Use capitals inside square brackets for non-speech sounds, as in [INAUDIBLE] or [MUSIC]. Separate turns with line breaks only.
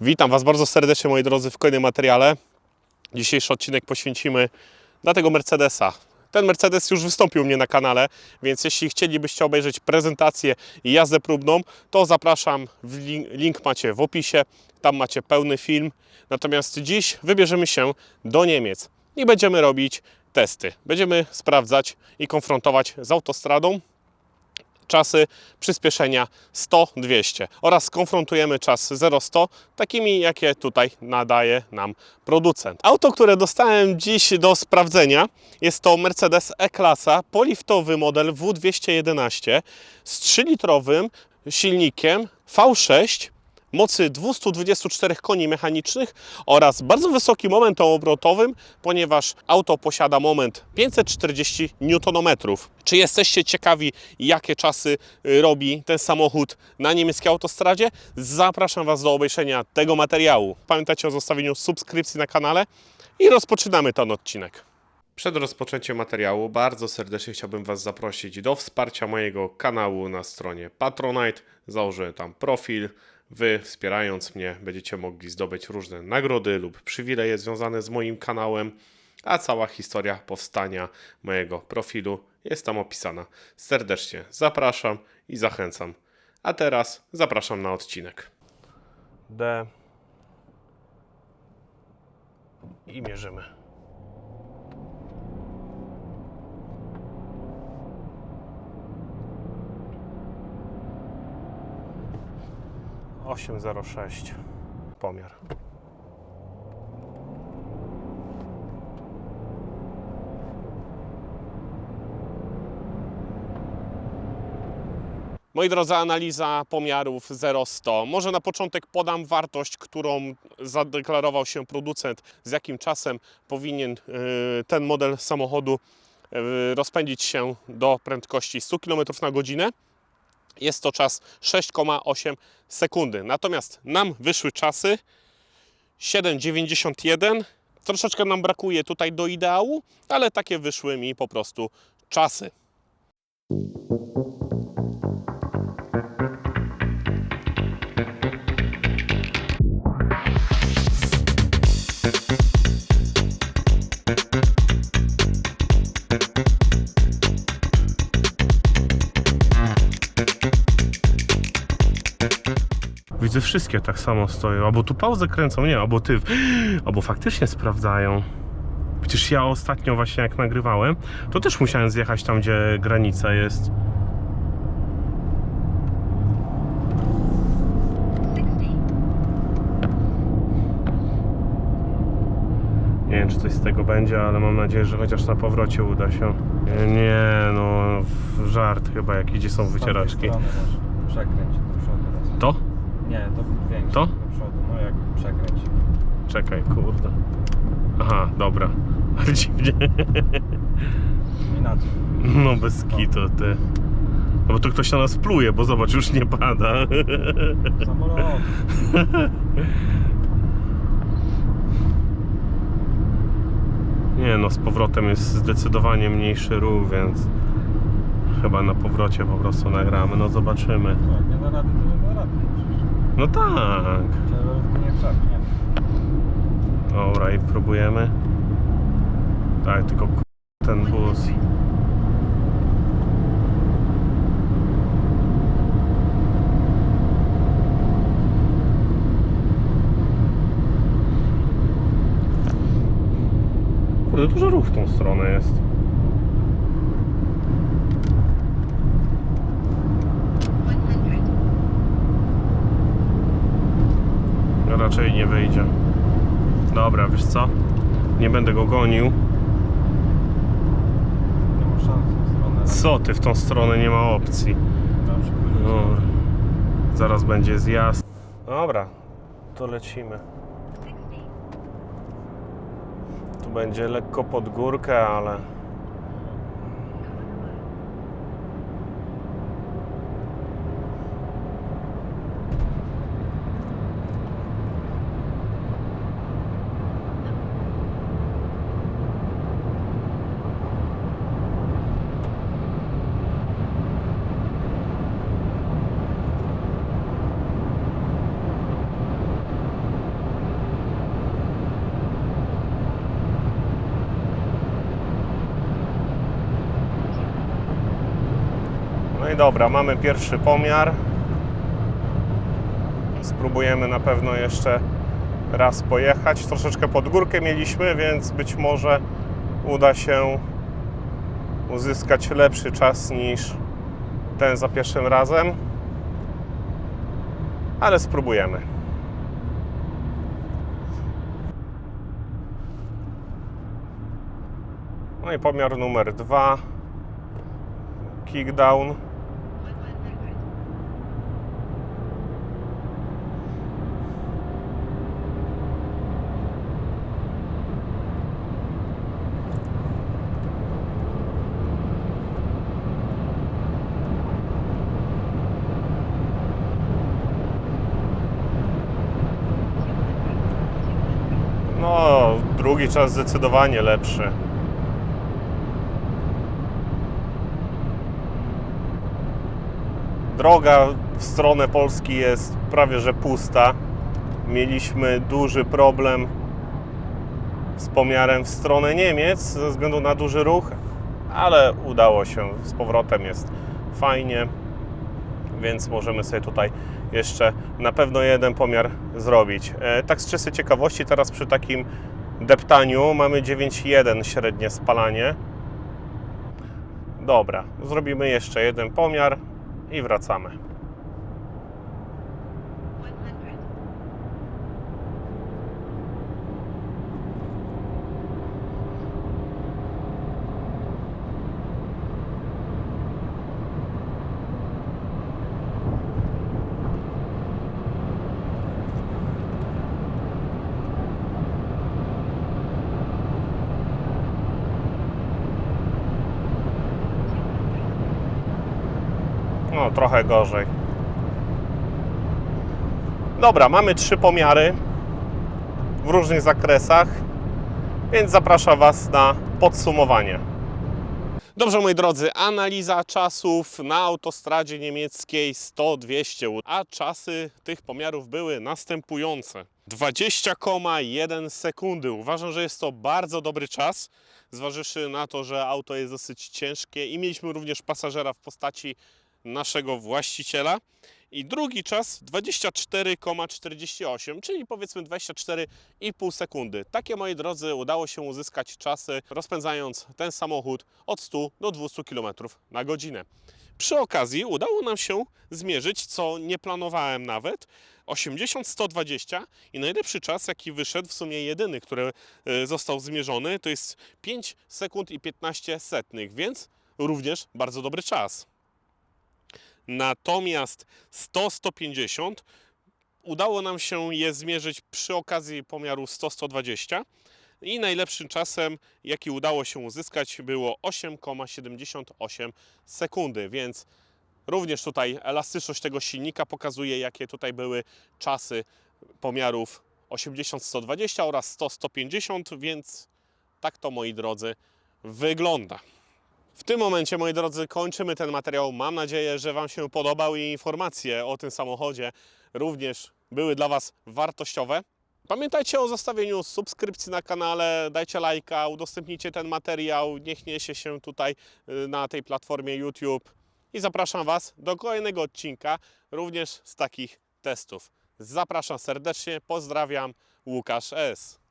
Witam Was bardzo serdecznie, moi drodzy, w kolejnym materiale. Dzisiejszy odcinek poświęcimy dla tego Mercedesa. Ten Mercedes już wystąpił mnie na kanale, więc jeśli chcielibyście obejrzeć prezentację i jazdę próbną, to zapraszam. Link, link macie w opisie, tam macie pełny film. Natomiast dziś wybierzemy się do Niemiec i będziemy robić testy. Będziemy sprawdzać i konfrontować z autostradą czasy przyspieszenia 100-200 oraz skonfrontujemy czas 0-100 takimi, jakie tutaj nadaje nam producent. Auto, które dostałem dziś do sprawdzenia jest to Mercedes E-klasa, poliftowy model W211 z 3-litrowym silnikiem V6 mocy 224 koni mechanicznych oraz bardzo wysokim momentem obrotowym, ponieważ auto posiada moment 540 Nm. Czy jesteście ciekawi, jakie czasy y, robi ten samochód na niemieckiej autostradzie? Zapraszam Was do obejrzenia tego materiału. Pamiętajcie o zostawieniu subskrypcji na kanale i rozpoczynamy ten odcinek. Przed rozpoczęciem materiału bardzo serdecznie chciałbym Was zaprosić do wsparcia mojego kanału na stronie Patronite. Założyłem tam profil. Wy, wspierając mnie, będziecie mogli zdobyć różne nagrody lub przywileje związane z moim kanałem, a cała historia powstania mojego profilu jest tam opisana. Serdecznie zapraszam i zachęcam. A teraz zapraszam na odcinek. D. I mierzymy. 806 pomiar. Moi drodzy, analiza pomiarów 0-100. Może na początek podam wartość, którą zadeklarował się producent, z jakim czasem powinien y, ten model samochodu y, rozpędzić się do prędkości 100 km na godzinę. Jest to czas 6,8 sekundy. Natomiast nam wyszły czasy 7,91. Troszeczkę nam brakuje tutaj do ideału, ale takie wyszły mi po prostu czasy. Widzę wszystkie tak samo stoją. Albo tu pauzę kręcą, nie, albo ty. Albo faktycznie sprawdzają. Przecież ja ostatnio właśnie jak nagrywałem, to też musiałem zjechać tam, gdzie granica jest. Nie wiem, czy coś z tego będzie, ale mam nadzieję, że chociaż na powrocie uda się. Nie, no, żart chyba, jak idzie są wycieraczki.
Przekręć do przodu raz.
To?
Nie, to większe.
To?
Do przodu, no jak przekręć.
Czekaj, kurde. Aha, dobra. [LAUGHS] Ale dziwnie.
Inaczej.
No bez kitu, ty. No bo tu ktoś na nas pluje, bo zobacz, już nie pada. [LAUGHS]
Samolot.
Nie no, z powrotem jest zdecydowanie mniejszy ruch, więc chyba na powrocie po prostu nagramy. No zobaczymy.
Jak nie da rady, to nie da rady. Przecież
No tak.
ciężarówki nie przepnie.
Dobra, i próbujemy. Tak, tylko ten bus. Kurde, dużo ruch w tą stronę jest. Raczej nie wyjdzie. Dobra, wiesz co? Nie będę go gonił.
Nie ma szans w tą stronę.
Co ty w tą stronę nie ma opcji? No, zaraz będzie zjazd. Dobra, to lecimy. Tu będzie lekko pod górkę, ale. Dobra, mamy pierwszy pomiar. Spróbujemy na pewno jeszcze raz pojechać. Troszeczkę pod górkę mieliśmy, więc być może uda się uzyskać lepszy czas niż ten za pierwszym razem. Ale spróbujemy. No i pomiar numer dwa. Kickdown. No, drugi czas zdecydowanie lepszy. Droga w stronę Polski jest prawie że pusta. Mieliśmy duży problem z pomiarem w stronę Niemiec ze względu na duży ruch, ale udało się. Z powrotem jest fajnie, więc możemy sobie tutaj jeszcze na pewno jeden pomiar zrobić. E, tak z czystej ciekawości, teraz przy takim deptaniu mamy 9,1 średnie spalanie. Dobra, zrobimy jeszcze jeden pomiar i wracamy. No, trochę gorzej. Dobra, mamy trzy pomiary w różnych zakresach, więc zapraszam Was na podsumowanie. Dobrze, moi drodzy, analiza czasów na autostradzie niemieckiej 100-200, a czasy tych pomiarów były następujące. 20,1 sekundy. Uważam, że jest to bardzo dobry czas, zważywszy na to, że auto jest dosyć ciężkie i mieliśmy również pasażera w postaci naszego właściciela. I drugi czas 24,48, czyli powiedzmy 24,5 sekundy. Takie, moi drodzy, udało się uzyskać czasy, rozpędzając ten samochód od 100 do 200 km na godzinę. Przy okazji udało nam się zmierzyć, co nie planowałem nawet, 80-120 i najlepszy czas, jaki wyszedł, w sumie jedyny, który e, został zmierzony, to jest 5 sekund i 15 setnych, więc również bardzo dobry czas. Natomiast 100-150 udało nam się je zmierzyć przy okazji pomiaru 100-120 i najlepszym czasem, jaki udało się uzyskać, było 8,78 sekundy, więc również tutaj elastyczność tego silnika pokazuje, jakie tutaj były czasy pomiarów 80-120 oraz 100-150, więc tak to, moi drodzy, wygląda. W tym momencie, moi drodzy, kończymy ten materiał. Mam nadzieję, że Wam się podobał i informacje o tym samochodzie również były dla Was wartościowe. Pamiętajcie o zostawieniu subskrypcji na kanale, dajcie lajka, udostępnijcie ten materiał, niech niesie się tutaj y, na tej platformie YouTube. I zapraszam Was do kolejnego odcinka, również z takich testów. Zapraszam serdecznie, pozdrawiam, Łukasz S.